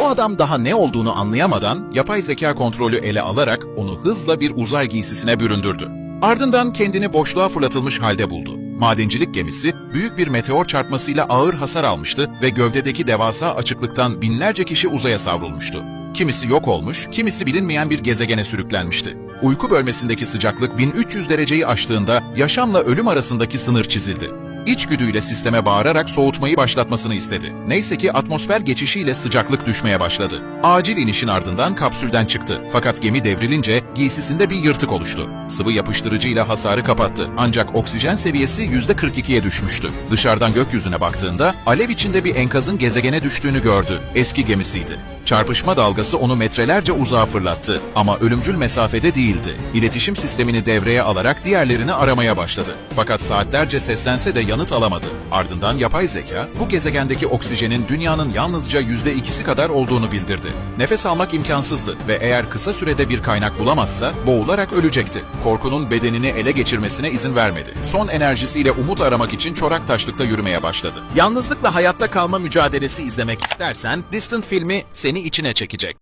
O adam daha ne olduğunu anlayamadan yapay zeka kontrolü ele alarak onu hızla bir uzay giysisine büründürdü. Ardından kendini boşluğa fırlatılmış halde buldu. Madencilik gemisi büyük bir meteor çarpmasıyla ağır hasar almıştı ve gövdedeki devasa açıklıktan binlerce kişi uzaya savrulmuştu. Kimisi yok olmuş, kimisi bilinmeyen bir gezegene sürüklenmişti. Uyku bölmesindeki sıcaklık 1300 dereceyi aştığında yaşamla ölüm arasındaki sınır çizildi. İçgüdüyle sisteme bağırarak soğutmayı başlatmasını istedi. Neyse ki atmosfer geçişiyle sıcaklık düşmeye başladı. Acil inişin ardından kapsülden çıktı. Fakat gemi devrilince giysisinde bir yırtık oluştu. Sıvı yapıştırıcıyla hasarı kapattı. Ancak oksijen seviyesi %42'ye düşmüştü. Dışarıdan gökyüzüne baktığında alev içinde bir enkazın gezegene düştüğünü gördü. Eski gemisiydi. Çarpışma dalgası onu metrelerce uzağa fırlattı ama ölümcül mesafede değildi. İletişim sistemini devreye alarak diğerlerini aramaya başladı. Fakat saatlerce seslense de yanıt alamadı. Ardından yapay zeka bu gezegendeki oksijenin dünyanın yalnızca %2'si kadar olduğunu bildirdi. Nefes almak imkansızdı ve eğer kısa sürede bir kaynak bulamazsa boğularak ölecekti. Korkunun bedenini ele geçirmesine izin vermedi. Son enerjisiyle umut aramak için çorak taşlıkta yürümeye başladı. Yalnızlıkla hayatta kalma mücadelesi izlemek istersen Distant filmi seni içine çekecek.